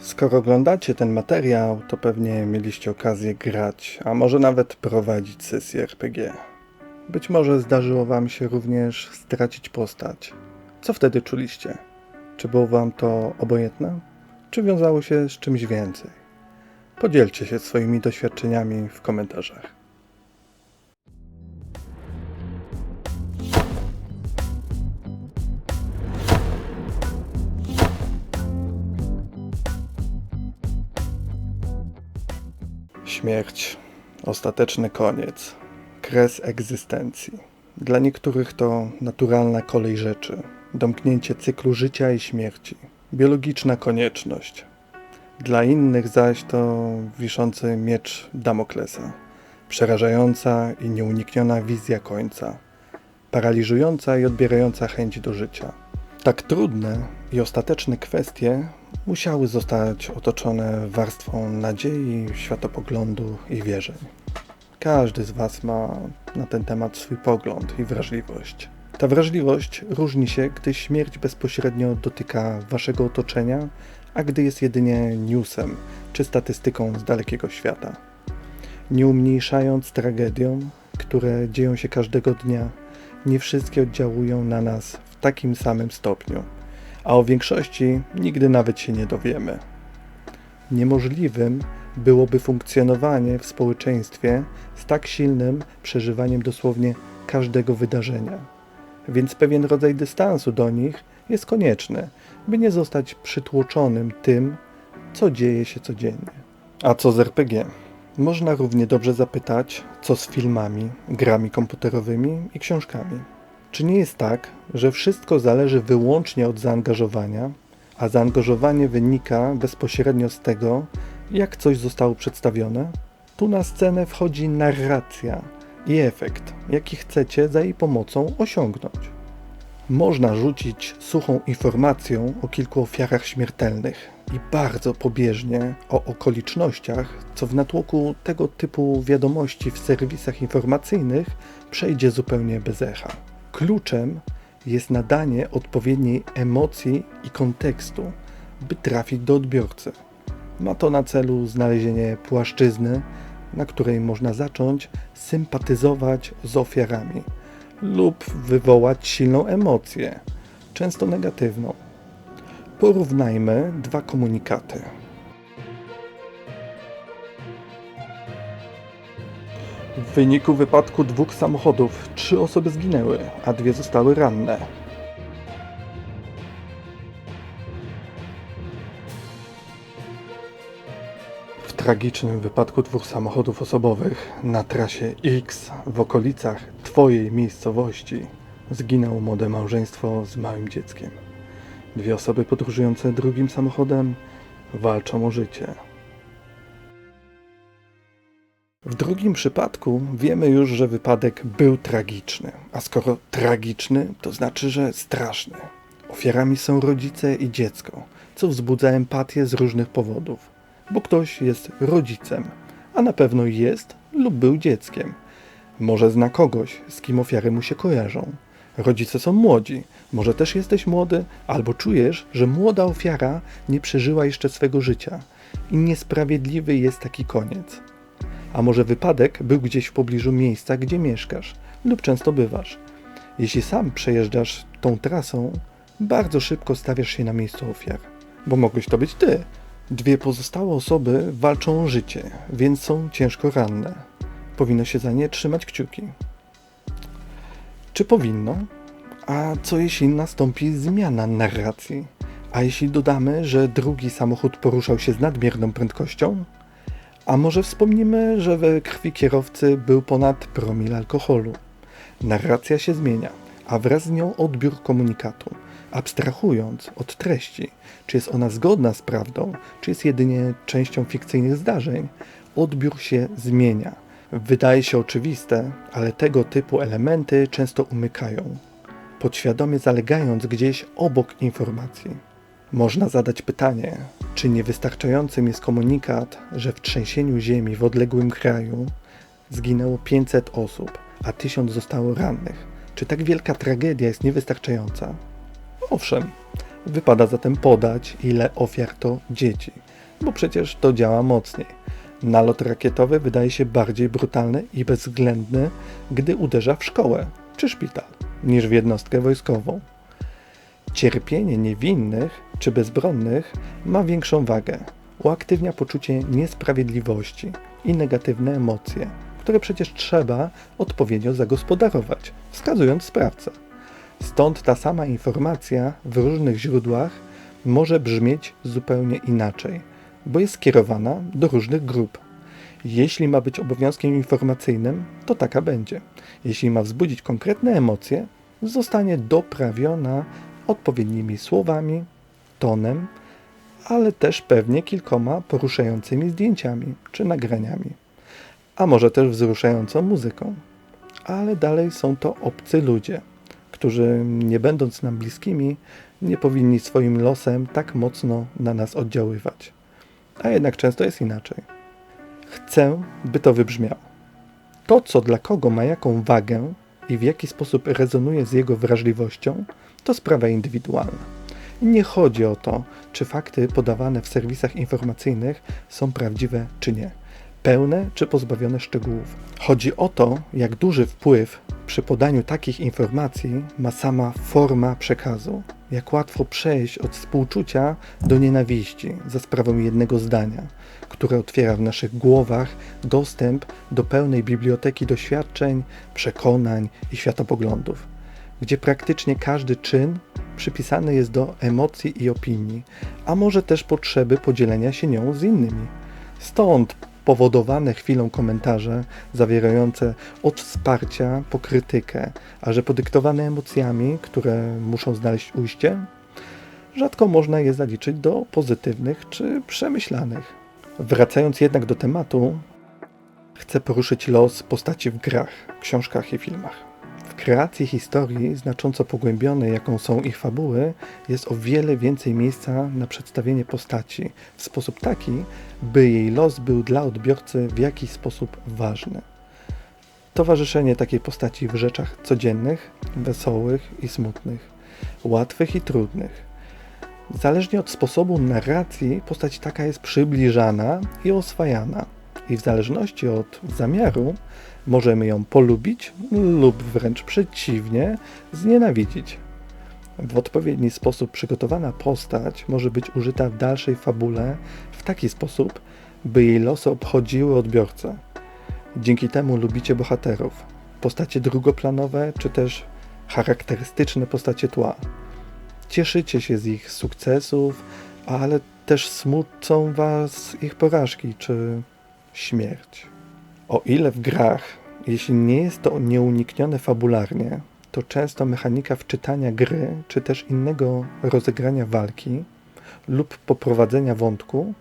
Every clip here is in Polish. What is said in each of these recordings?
Skoro oglądacie ten materiał, to pewnie mieliście okazję grać, a może nawet prowadzić sesję RPG. Być może zdarzyło Wam się również stracić postać. Co wtedy czuliście? Czy było Wam to obojętne? Czy wiązało się z czymś więcej? Podzielcie się swoimi doświadczeniami w komentarzach. Śmierć, ostateczny koniec, kres egzystencji. Dla niektórych to naturalna kolej rzeczy, domknięcie cyklu życia i śmierci, biologiczna konieczność. Dla innych zaś to wiszący miecz Damoklesa, przerażająca i nieunikniona wizja końca, paraliżująca i odbierająca chęć do życia. Tak trudne i ostateczne kwestie musiały zostać otoczone warstwą nadziei, światopoglądu i wierzeń. Każdy z Was ma na ten temat swój pogląd i wrażliwość. Ta wrażliwość różni się, gdy śmierć bezpośrednio dotyka Waszego otoczenia, a gdy jest jedynie newsem czy statystyką z dalekiego świata. Nie umniejszając tragediom, które dzieją się każdego dnia, nie wszystkie oddziałują na nas w takim samym stopniu, a o większości nigdy nawet się nie dowiemy. Niemożliwym byłoby funkcjonowanie w społeczeństwie z tak silnym przeżywaniem dosłownie każdego wydarzenia, więc pewien rodzaj dystansu do nich jest konieczny, by nie zostać przytłoczonym tym, co dzieje się codziennie. A co z RPG? Można równie dobrze zapytać, co z filmami, grami komputerowymi i książkami. Czy nie jest tak, że wszystko zależy wyłącznie od zaangażowania, a zaangażowanie wynika bezpośrednio z tego, jak coś zostało przedstawione? Tu na scenę wchodzi narracja i efekt, jaki chcecie za jej pomocą osiągnąć. Można rzucić suchą informacją o kilku ofiarach śmiertelnych i bardzo pobieżnie o okolicznościach, co w natłoku tego typu wiadomości w serwisach informacyjnych przejdzie zupełnie bez echa. Kluczem jest nadanie odpowiedniej emocji i kontekstu, by trafić do odbiorcy. Ma to na celu znalezienie płaszczyzny, na której można zacząć sympatyzować z ofiarami lub wywołać silną emocję, często negatywną. Porównajmy dwa komunikaty. W wyniku wypadku dwóch samochodów trzy osoby zginęły, a dwie zostały ranne. W tragicznym wypadku dwóch samochodów osobowych na trasie X w okolicach Twojej miejscowości zginęło młode małżeństwo z małym dzieckiem. Dwie osoby podróżujące drugim samochodem walczą o życie. W drugim przypadku wiemy już, że wypadek był tragiczny, a skoro tragiczny, to znaczy, że straszny. Ofiarami są rodzice i dziecko, co wzbudza empatię z różnych powodów, bo ktoś jest rodzicem, a na pewno jest lub był dzieckiem. Może zna kogoś, z kim ofiary mu się kojarzą. Rodzice są młodzi, może też jesteś młody, albo czujesz, że młoda ofiara nie przeżyła jeszcze swego życia i niesprawiedliwy jest taki koniec. A może wypadek był gdzieś w pobliżu miejsca, gdzie mieszkasz lub często bywasz. Jeśli sam przejeżdżasz tą trasą, bardzo szybko stawiasz się na miejscu ofiar, bo mogłeś to być ty. Dwie pozostałe osoby walczą o życie, więc są ciężko ranne. Powinno się za nie trzymać kciuki. Czy powinno? A co jeśli nastąpi zmiana narracji? A jeśli dodamy, że drugi samochód poruszał się z nadmierną prędkością? A może wspomnimy, że we krwi kierowcy był ponad promil alkoholu? Narracja się zmienia, a wraz z nią odbiór komunikatu, abstrahując od treści, czy jest ona zgodna z prawdą, czy jest jedynie częścią fikcyjnych zdarzeń, odbiór się zmienia. Wydaje się oczywiste, ale tego typu elementy często umykają, podświadomie zalegając gdzieś obok informacji. Można zadać pytanie, czy niewystarczającym jest komunikat, że w trzęsieniu ziemi w odległym kraju zginęło 500 osób, a 1000 zostało rannych. Czy tak wielka tragedia jest niewystarczająca? Owszem, Wypada zatem podać, ile ofiar to dzieci, bo przecież to działa mocniej. Nalot rakietowy wydaje się bardziej brutalny i bezwzględny, gdy uderza w szkołę czy szpital, niż w jednostkę wojskową. Cierpienie niewinnych czy bezbronnych ma większą wagę. Uaktywnia poczucie niesprawiedliwości i negatywne emocje, które przecież trzeba odpowiednio zagospodarować, wskazując sprawcę. Stąd ta sama informacja w różnych źródłach może brzmieć zupełnie inaczej, bo jest skierowana do różnych grup. Jeśli ma być obowiązkiem informacyjnym, to taka będzie. Jeśli ma wzbudzić konkretne emocje, zostanie doprawiona odpowiednimi słowami, tonem, ale też pewnie kilkoma poruszającymi zdjęciami czy nagraniami, a może też wzruszającą muzyką. Ale dalej są to obcy ludzie, którzy nie będąc nam bliskimi, nie powinni swoim losem tak mocno na nas oddziaływać. A jednak często jest inaczej. Chcę, by to wybrzmiało. To, co dla kogo ma jaką wagę i w jaki sposób rezonuje z jego wrażliwością, to sprawa indywidualna. Nie chodzi o to, czy fakty podawane w serwisach informacyjnych są prawdziwe czy nie, pełne czy pozbawione szczegółów. Chodzi o to, jak duży wpływ przy podaniu takich informacji ma sama forma przekazu, jak łatwo przejść od współczucia do nienawiści za sprawą jednego zdania, które otwiera w naszych głowach dostęp do pełnej biblioteki doświadczeń, przekonań i światopoglądów, gdzie praktycznie każdy czyn przypisany jest do emocji i opinii, a może też potrzeby podzielenia się nią z innymi. Stąd powodowane chwilą komentarze zawierające od wsparcia po krytykę, a że podyktowane emocjami, które muszą znaleźć ujście, rzadko można je zaliczyć do pozytywnych czy przemyślanych. Wracając jednak do tematu, chcę poruszyć los postaci w grach, książkach i filmach kreacji historii znacząco pogłębionej, jaką są ich fabuły, jest o wiele więcej miejsca na przedstawienie postaci w sposób taki, by jej los był dla odbiorcy w jakiś sposób ważny. Towarzyszenie takiej postaci w rzeczach codziennych, wesołych i smutnych, łatwych i trudnych. Zależnie od sposobu narracji, postać taka jest przybliżana i oswajana, i w zależności od zamiaru Możemy ją polubić lub wręcz przeciwnie, znienawidzić. W odpowiedni sposób przygotowana postać może być użyta w dalszej fabule w taki sposób, by jej losy obchodziły odbiorcę. Dzięki temu lubicie bohaterów, postacie drugoplanowe czy też charakterystyczne postacie tła. Cieszycie się z ich sukcesów, ale też smucą was ich porażki czy śmierć. O ile w grach, jeśli nie jest to nieuniknione fabularnie, to często mechanika wczytania gry, czy też innego rozegrania walki lub poprowadzenia wątku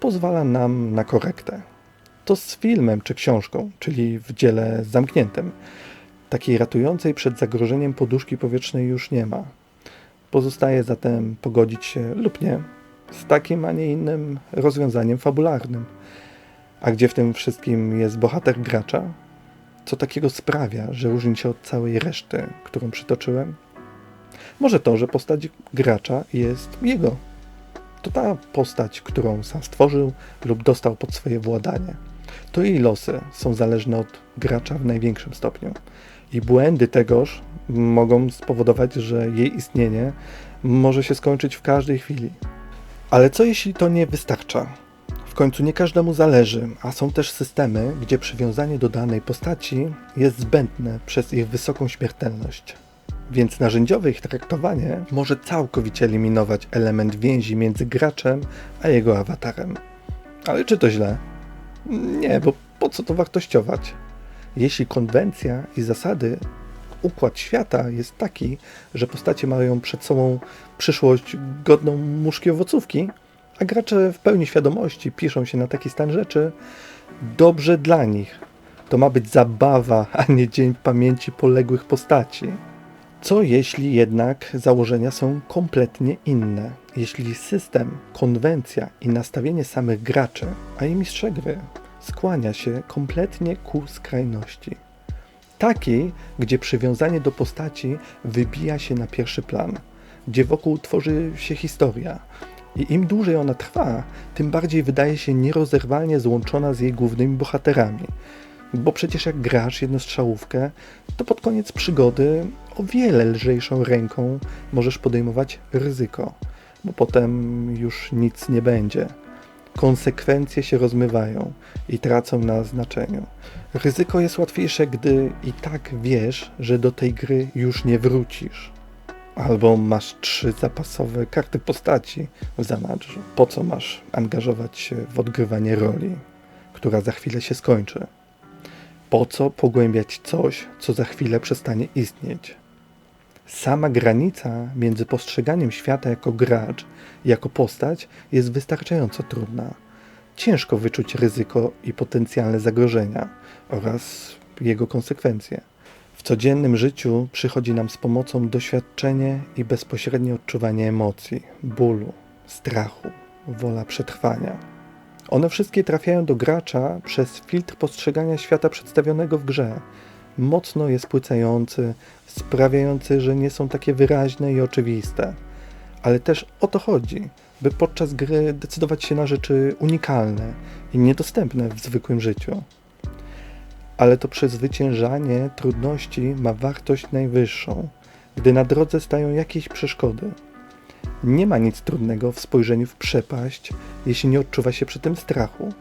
pozwala nam na korektę. To z filmem czy książką, czyli w dziele zamkniętym. Takiej ratującej przed zagrożeniem poduszki powietrznej już nie ma. Pozostaje zatem pogodzić się lub nie z takim, a nie innym rozwiązaniem fabularnym. A gdzie w tym wszystkim jest bohater gracza? Co takiego sprawia, że różni się od całej reszty, którą przytoczyłem? Może to, że postać gracza jest jego. To ta postać, którą sam stworzył lub dostał pod swoje władanie. To jej losy są zależne od gracza w największym stopniu. I błędy tegoż mogą spowodować, że jej istnienie może się skończyć w każdej chwili. Ale co jeśli to nie wystarcza? końcu nie każdemu zależy, a są też systemy, gdzie przywiązanie do danej postaci jest zbędne przez ich wysoką śmiertelność. Więc narzędziowe ich traktowanie może całkowicie eliminować element więzi między graczem a jego awatarem. Ale czy to źle? Nie, bo po co to wartościować? Jeśli konwencja i zasady, układ świata jest taki, że postacie mają przed sobą przyszłość godną muszki owocówki, a gracze w pełni świadomości piszą się na taki stan rzeczy, dobrze dla nich. To ma być zabawa, a nie dzień pamięci poległych postaci. Co jeśli jednak założenia są kompletnie inne? Jeśli system, konwencja i nastawienie samych graczy, a i mistrze gry, skłania się kompletnie ku skrajności. Takiej, gdzie przywiązanie do postaci wybija się na pierwszy plan – gdzie wokół tworzy się historia. I im dłużej ona trwa, tym bardziej wydaje się nierozerwalnie złączona z jej głównymi bohaterami. Bo przecież jak grasz jednostrzałówkę, to pod koniec przygody o wiele lżejszą ręką możesz podejmować ryzyko, bo potem już nic nie będzie. Konsekwencje się rozmywają i tracą na znaczeniu. Ryzyko jest łatwiejsze, gdy i tak wiesz, że do tej gry już nie wrócisz. Albo masz trzy zapasowe karty postaci w zanadrzu. Po co masz angażować się w odgrywanie roli, która za chwilę się skończy? Po co pogłębiać coś, co za chwilę przestanie istnieć? Sama granica między postrzeganiem świata jako gracz jako postać jest wystarczająco trudna. Ciężko wyczuć ryzyko i potencjalne zagrożenia oraz jego konsekwencje. W codziennym życiu przychodzi nam z pomocą doświadczenie i bezpośrednie odczuwanie emocji, bólu, strachu, wola przetrwania. One wszystkie trafiają do gracza przez filtr postrzegania świata przedstawionego w grze. Mocno je spłycający, sprawiający, że nie są takie wyraźne i oczywiste. Ale też o to chodzi, by podczas gry decydować się na rzeczy unikalne i niedostępne w zwykłym życiu ale to przezwyciężanie trudności ma wartość najwyższą, gdy na drodze stają jakieś przeszkody. Nie ma nic trudnego w spojrzeniu w przepaść, jeśli nie odczuwa się przy tym strachu.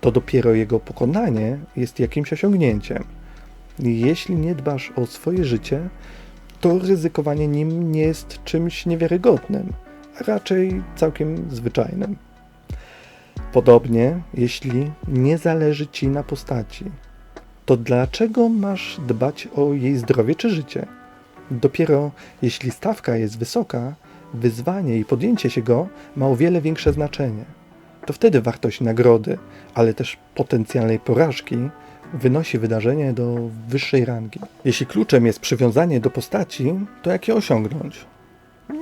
To dopiero jego pokonanie jest jakimś osiągnięciem. Jeśli nie dbasz o swoje życie, to ryzykowanie nim nie jest czymś niewiarygodnym, a raczej całkiem zwyczajnym. Podobnie, jeśli nie zależy ci na postaci, to dlaczego masz dbać o jej zdrowie czy życie? Dopiero jeśli stawka jest wysoka, wyzwanie i podjęcie się go ma o wiele większe znaczenie. To wtedy wartość nagrody, ale też potencjalnej porażki wynosi wydarzenie do wyższej rangi. Jeśli kluczem jest przywiązanie do postaci, to jak je osiągnąć?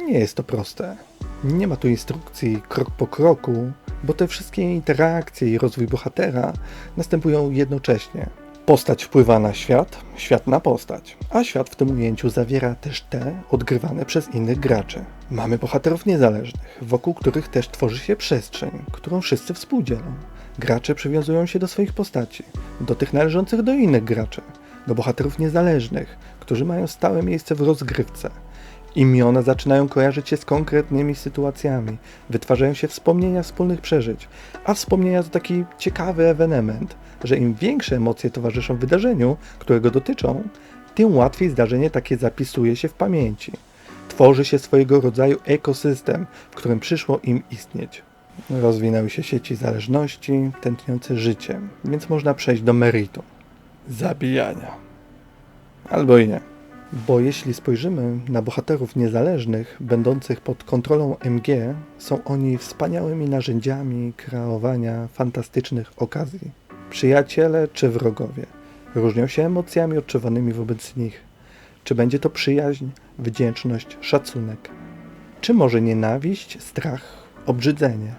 Nie jest to proste. Nie ma tu instrukcji krok po kroku, bo te wszystkie interakcje i rozwój bohatera następują jednocześnie. Postać wpływa na świat, świat na postać, a świat w tym ujęciu zawiera też te odgrywane przez innych graczy. Mamy bohaterów niezależnych, wokół których też tworzy się przestrzeń, którą wszyscy współdzielą. Gracze przywiązują się do swoich postaci, do tych należących do innych graczy, do bohaterów niezależnych, którzy mają stałe miejsce w rozgrywce. Imiona zaczynają kojarzyć się z konkretnymi sytuacjami, wytwarzają się wspomnienia wspólnych przeżyć, a wspomnienia to taki ciekawy ewenement, że im większe emocje towarzyszą wydarzeniu, którego dotyczą, tym łatwiej zdarzenie takie zapisuje się w pamięci. Tworzy się swojego rodzaju ekosystem, w którym przyszło im istnieć. Rozwinęły się sieci zależności, tętniące życiem, więc można przejść do meritum zabijania. Albo i nie. Bo jeśli spojrzymy na bohaterów niezależnych, będących pod kontrolą MG, są oni wspaniałymi narzędziami kreowania fantastycznych okazji. Przyjaciele czy wrogowie różnią się emocjami odczuwanymi wobec nich. Czy będzie to przyjaźń, wdzięczność, szacunek, czy może nienawiść, strach, obrzydzenie.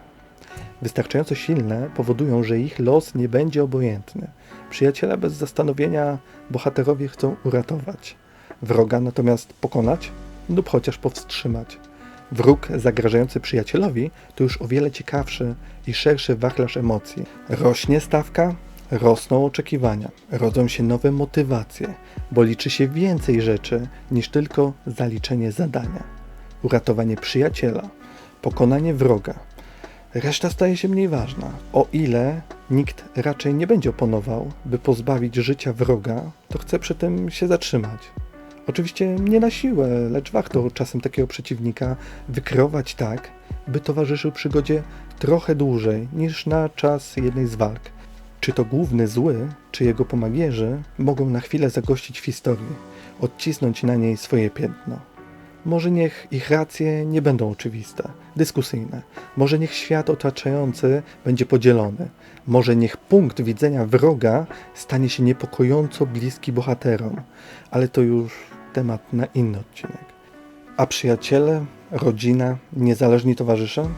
Wystarczająco silne powodują, że ich los nie będzie obojętny. Przyjaciela bez zastanowienia bohaterowie chcą uratować, wroga natomiast pokonać lub chociaż powstrzymać. Wróg zagrażający przyjacielowi to już o wiele ciekawszy i szerszy wachlarz emocji. Rośnie stawka, rosną oczekiwania, rodzą się nowe motywacje, bo liczy się więcej rzeczy niż tylko zaliczenie zadania. Uratowanie przyjaciela, pokonanie wroga. Reszta staje się mniej ważna, o ile nikt raczej nie będzie oponował, by pozbawić życia wroga, to chce przy tym się zatrzymać. Oczywiście nie na siłę, lecz warto czasem takiego przeciwnika wykreować tak, by towarzyszył przygodzie trochę dłużej niż na czas jednej z walk. Czy to główny zły, czy jego pomagierzy mogą na chwilę zagościć w historii, odcisnąć na niej swoje piętno. Może niech ich racje nie będą oczywiste, dyskusyjne. Może niech świat otaczający będzie podzielony. Może niech punkt widzenia wroga stanie się niepokojąco bliski bohaterom. Ale to już temat na inny odcinek. A przyjaciele, rodzina, niezależni towarzysze?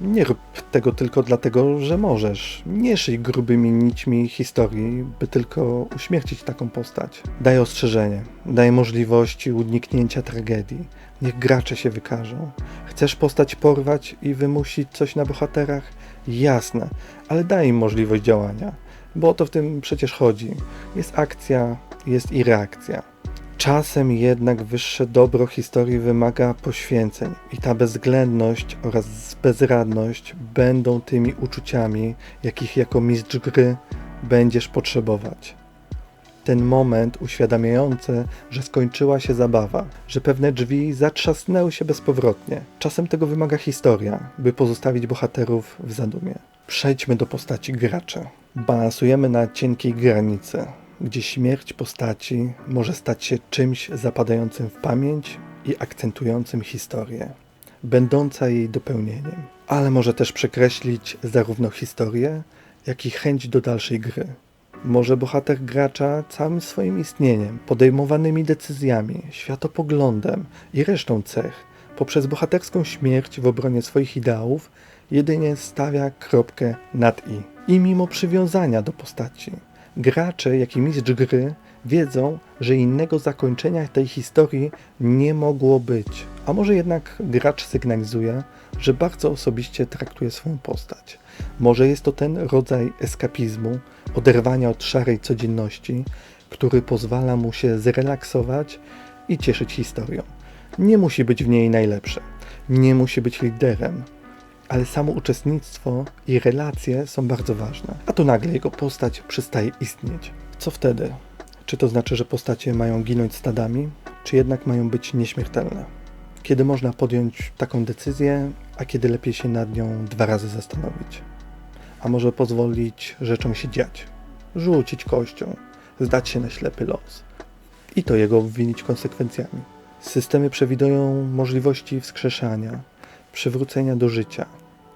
Nie rób tego tylko dlatego, że możesz. Nie szyj grubymi nićmi historii, by tylko uśmiercić taką postać. Daj ostrzeżenie, daj możliwości uniknięcia tragedii. Niech gracze się wykażą. Chcesz postać porwać i wymusić coś na bohaterach? Jasne, ale daj im możliwość działania, bo o to w tym przecież chodzi. Jest akcja, jest i reakcja. Czasem jednak wyższe dobro historii wymaga poświęceń i ta bezwzględność oraz bezradność będą tymi uczuciami, jakich jako mistrz gry będziesz potrzebować. Ten moment uświadamiający, że skończyła się zabawa, że pewne drzwi zatrzasnęły się bezpowrotnie. Czasem tego wymaga historia, by pozostawić bohaterów w zadumie. Przejdźmy do postaci gracza. Balansujemy na cienkiej granicy, gdzie śmierć postaci może stać się czymś zapadającym w pamięć i akcentującym historię, będąca jej dopełnieniem, ale może też przekreślić zarówno historię, jak i chęć do dalszej gry. Może bohater gracza całym swoim istnieniem, podejmowanymi decyzjami, światopoglądem i resztą cech, poprzez bohaterską śmierć w obronie swoich ideałów, jedynie stawia kropkę nad i. I mimo przywiązania do postaci, gracze, jak i mistrz gry wiedzą, że innego zakończenia tej historii nie mogło być. A może jednak gracz sygnalizuje, że bardzo osobiście traktuje swoją postać. Może jest to ten rodzaj eskapizmu, oderwania od szarej codzienności, który pozwala mu się zrelaksować i cieszyć historią. Nie musi być w niej najlepsze, nie musi być liderem, ale samo uczestnictwo i relacje są bardzo ważne. A tu nagle jego postać przestaje istnieć. Co wtedy? Czy to znaczy, że postacie mają ginąć stadami, czy jednak mają być nieśmiertelne? Kiedy można podjąć taką decyzję, a kiedy lepiej się nad nią dwa razy zastanowić? A może pozwolić rzeczom się dziać, rzucić kością, zdać się na ślepy los i to jego obwinić konsekwencjami. Systemy przewidują możliwości wskrzeszania, przywrócenia do życia,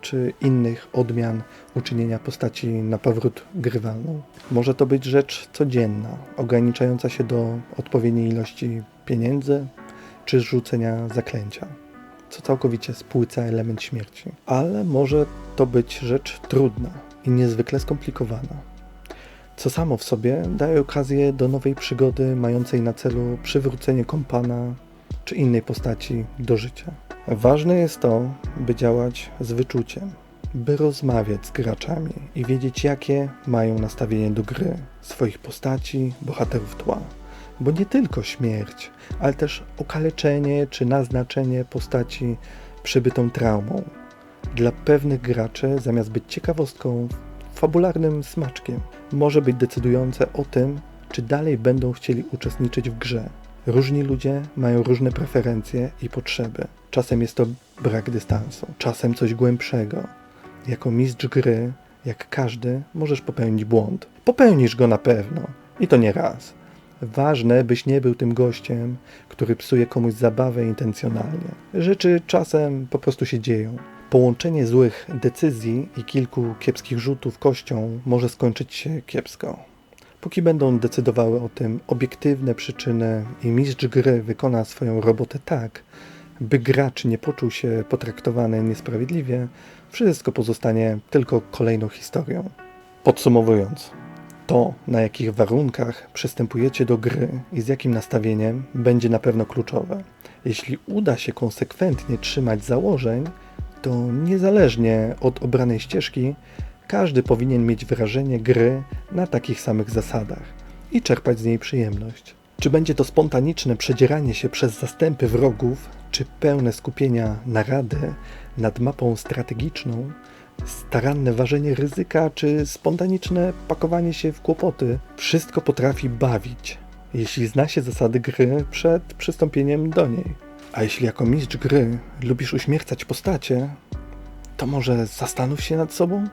czy innych odmian uczynienia postaci na powrót grywalną. Może to być rzecz codzienna, ograniczająca się do odpowiedniej ilości pieniędzy, czy rzucenia zaklęcia, co całkowicie spłyca element śmierci. Ale może to być rzecz trudna i niezwykle skomplikowana, co samo w sobie daje okazję do nowej przygody mającej na celu przywrócenie kompana czy innej postaci do życia. Ważne jest to, by działać z wyczuciem, by rozmawiać z graczami i wiedzieć, jakie mają nastawienie do gry, swoich postaci, bohaterów tła. Bo nie tylko śmierć, ale też okaleczenie czy naznaczenie postaci przybytą traumą. Dla pewnych graczy, zamiast być ciekawostką, fabularnym smaczkiem, może być decydujące o tym, czy dalej będą chcieli uczestniczyć w grze. Różni ludzie mają różne preferencje i potrzeby. Czasem jest to brak dystansu, czasem coś głębszego. Jako mistrz gry, jak każdy, możesz popełnić błąd. Popełnisz go na pewno i to nie raz. Ważne, byś nie był tym gościem, który psuje komuś zabawę intencjonalnie. Rzeczy czasem po prostu się dzieją. Połączenie złych decyzji i kilku kiepskich rzutów kością może skończyć się kiepsko. Póki będą decydowały o tym obiektywne przyczyny i mistrz gry wykona swoją robotę tak, by gracz nie poczuł się potraktowany niesprawiedliwie, wszystko pozostanie tylko kolejną historią. Podsumowując, to na jakich warunkach przystępujecie do gry i z jakim nastawieniem będzie na pewno kluczowe. Jeśli uda się konsekwentnie trzymać założeń, to niezależnie od obranej ścieżki, każdy powinien mieć wrażenie gry na takich samych zasadach i czerpać z niej przyjemność. Czy będzie to spontaniczne przedzieranie się przez zastępy wrogów, czy pełne skupienia narady nad mapą strategiczną, staranne ważenie ryzyka, czy spontaniczne pakowanie się w kłopoty, wszystko potrafi bawić, jeśli zna się zasady gry przed przystąpieniem do niej. A jeśli jako mistrz gry lubisz uśmiercać postacie, to może zastanów się nad sobą?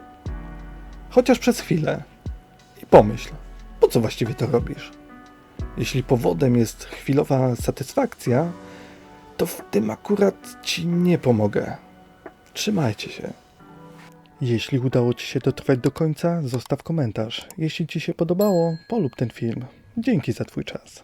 Chociaż przez chwilę. I pomyśl, po co właściwie to robisz? Jeśli powodem jest chwilowa satysfakcja, to w tym akurat ci nie pomogę. Trzymajcie się. Jeśli udało Ci się dotrwać do końca, zostaw komentarz. Jeśli Ci się podobało, polub ten film. Dzięki za Twój czas.